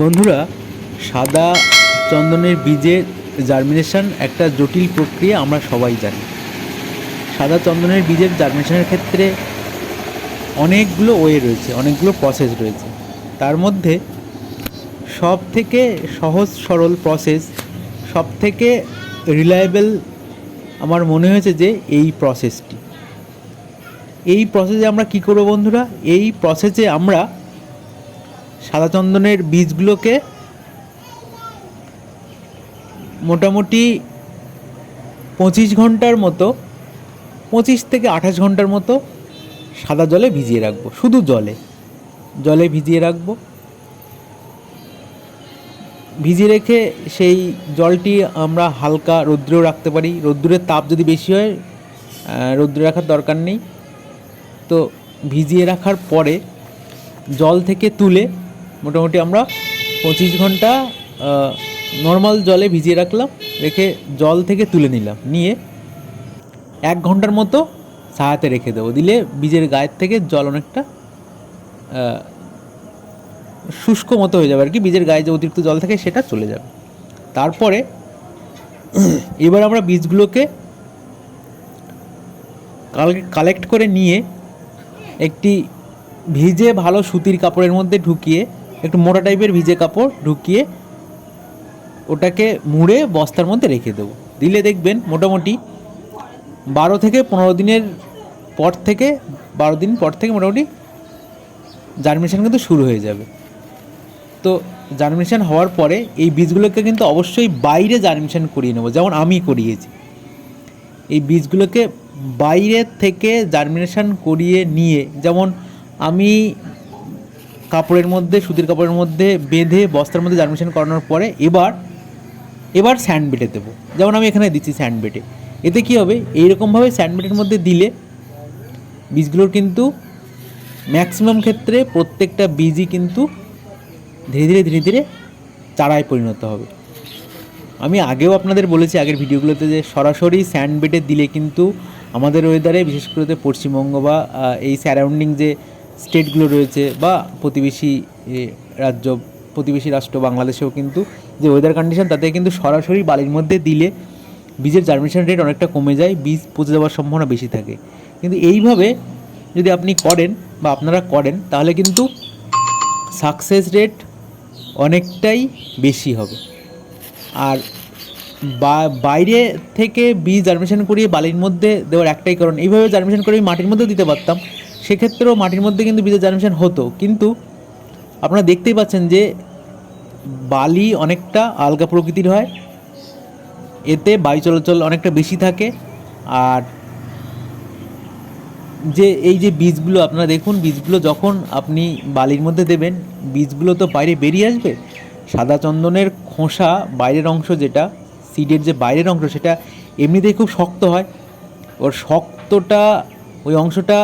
বন্ধুরা, সাদা চন্দনের বীজের জার্মিনেশন একটা জটিল প্রক্রিয়া আমরা সবাই জানি। সাদা চন্দনের বীজের জার্মিনেশনের ক্ষেত্রে অনেকগুলো ওয়ে রয়েছে, অনেকগুলো প্রসেস রয়েছে। তার মধ্যে সব থেকে সহজ, সরল প্রসেস সব থেকে রিলায়েবল আমার মনে হয়েছে যে এই প্রসেসটি এই প্রসেসে আমরা কি করব বন্ধুরা? এই প্রসেসে আমরা সাদা চন্দনের বীজগুলোকে মোটামুটি পঁচিশ ঘণ্টার মতো, পঁচিশ থেকে আঠাশ ঘণ্টার মতো সাদা জলে ভিজিয়ে রাখব, শুধু জলে। জলে ভিজিয়ে রাখব। ভিজিয়ে রেখে সেই জলটি আমরা হালকা রৌদ্রেও রাখতে পারি। রৌদ্রের তাপ যদি বেশি হয় রৌদ্রে রাখার দরকার নেই। তো ভিজিয়ে রাখার পরে জল থেকে তুলে মোটামুটি আমরা পঁচিশ ঘণ্টা নর্মাল জলে ভিজিয়ে রাখলাম, রেখে জল থেকে তুলে নিলাম, নিয়ে এক ঘণ্টার মতো সাহাতে রেখে দেবো। দিলে বীজের গায়ের থেকে জল অনেকটা শুষ্ক মতো হয়ে যাবে আর কি, বীজের গায়ে যে অতিরিক্ত জল থাকে সেটা চলে যাবে। তারপরে এবার আমরা বীজগুলোকে কালেক্ট করে নিয়ে একটি ভিজে ভালো সুতির কাপড়ের মধ্যে ঢুকিয়ে একটু মোটা টাইপের ভিজে কাপড় ঢুকিয়ে ওটাকে মুড়ে বস্তার মধ্যে রেখে দেবো। দিলে দেখবেন মোটামুটি বারো থেকে পনেরো দিনের পর থেকে, বারো দিন পর থেকে মোটামুটি জার্মিনেশন কিন্তু শুরু হয়ে যাবে। তো জার্মিনেশন হওয়ার পরে এই বীজগুলোকে কিন্তু অবশ্যই বাইরে জার্মিনেশন করিয়ে নেব, যেমন আমি করিয়েছি। এই বীজগুলোকে বাইরে থেকে জার্মিনেশন করিয়ে নিয়ে, যেমন আমি কাপড়ের মধ্যে, সুতির কাপড়ের মধ্যে বেঁধে বস্তার মধ্যে জার্মিনেশন করানোর পরে এবার এবার স্যান্ড বেটে দেবো। যেমন আমি এখানে দিচ্ছি স্যান্ড বেটে এতে কী হবে? এইরকমভাবে স্যান্ড বেটের মধ্যে দিলে বীজগুলোর কিন্তু ম্যাক্সিমাম ক্ষেত্রে প্রত্যেকটা বীজই কিন্তু ধীরে ধীরে ধীরে ধীরে চারায় পরিণত হবে। আমি আগেও আপনাদের বলেছি, আগের ভিডিওগুলোতে যে সরাসরি স্যান্ড বেডে দিলে কিন্তু আমাদের ওয়েদারে বিশেষ করে পশ্চিমবঙ্গ বা এই স্যারাউন্ডিং যে স্টেটগুলো রয়েছে বা প্রতিবেশী রাজ্য, প্রতিবেশী রাষ্ট্র বাংলাদেশেও কিন্তু যে ওয়েদার কন্ডিশন তাতে কিন্তু সরাসরি বালির মধ্যে দিলে বীজের জার্মিনেশন রেট অনেকটা কমে যায়, বীজ পচে যাওয়ার সম্ভাবনা বেশি থাকে। কিন্তু এইভাবে যদি আপনি করেন বা আপনারা করেন, তাহলে কিন্তু সাকসেস রেট অনেকটাই বেশি হবে। আর বাইরে থেকে বীজ জার্মিনেশন করিয়ে বালির মধ্যে দেওয়ার একটাই কারণ, এইভাবে জার্মিনেশন করে মাটির মধ্যেও দিতে পারতাম। সেক্ষেত্রেও মাটির মধ্যে কিন্তু বীজের জার্মিনেশন হতো। কিন্তু আপনারা দেখতেই পাচ্ছেন যে বালি অনেকটা আলগা প্রকৃতির হয়, এতে বায়ু চলাচল অনেকটা বেশি থাকে, আর যে এই যে বীজগুলো আপনারা দেখুন, বীজগুলো যখন আপনি বালির মধ্যে দেবেন, বীজগুলো তো বাইরে বেরিয়ে আসবে। সাদা চন্দনের খোসা বাইরের অংশ যেটা সিডের যে বাইরের অংশ সেটা এমনিতেই খুব শক্ত হয়। ওর শক্তটা ওই অংশটা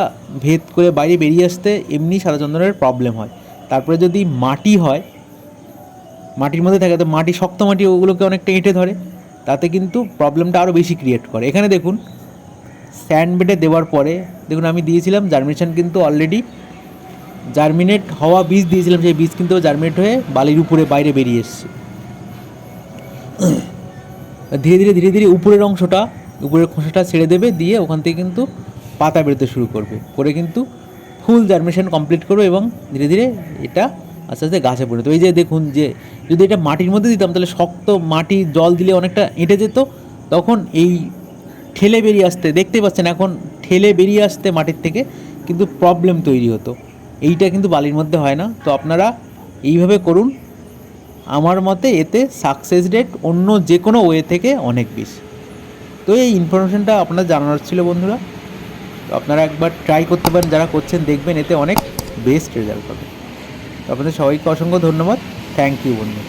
ভেদ করে বাইরে বেরিয়ে আসতে এমনি সাদা চন্দনের প্রবলেম হয়। তারপরে যদি মাটি হয়, মাটির মধ্যে থাকে, তো মাটি, শক্ত মাটি ওগুলোকে অনেকটা এঁটে ধরে, তাতে কিন্তু প্রবলেমটা আরও বেশি ক্রিয়েট করে। এখানে দেখুন স্যান্ড বেডে দেওয়ার পরে, দেখুন আমি দিয়েছিলাম জার্মিনেশন কিন্তু অলরেডি জার্মিনেট হওয়া বীজ দিয়েছিলাম, সেই বীজ কিন্তু জার্মিনেট হয়ে বালির উপরে বাইরে বেরিয়ে এসছে। ধীরে ধীরে ধীরে ধীরে উপরের অংশটা, উপরের খোসাটা ছেড়ে দেবে, দিয়ে ওখান থেকে কিন্তু পাতা বেরোতে শুরু করবে। করে কিন্তু ফুল জার্মিনেশন কমপ্লিট করবে এবং ধীরে ধীরে এটা আস্তে আস্তে গাছে পরিণত এই যে দেখুন যে যদি এটা মাটির মধ্যে দিতাম, তাহলে শক্ত মাটি জল দিলে অনেকটা এঁটে যেত। তখন এই ঠেলে বেরিয়ে আসতে দেখতেই পাচ্ছেন এখন ঠেলে বেরিয়ে আসতে মাটির থেকে কিন্তু প্রবলেম তৈরি হতো। এইটা কিন্তু বালির মধ্যে হয় না। তো আপনারা এইভাবে করুন। আমার মতে এতে সাকসেস রেট অন্য যে কোনো ওয়ে থেকে অনেক বেশি। তো এই ইনফরমেশনটা আপনার জানানোর ছিল বন্ধুরা। আপনারা একবার ট্রাই করতে পারেন, যারা করছেন দেখবেন এতে অনেক বেস্ট রেজাল্ট তো আপনাদের সবাইকে অসংখ্য ধন্যবাদ। থ্যাংক ইউ বন্ধু।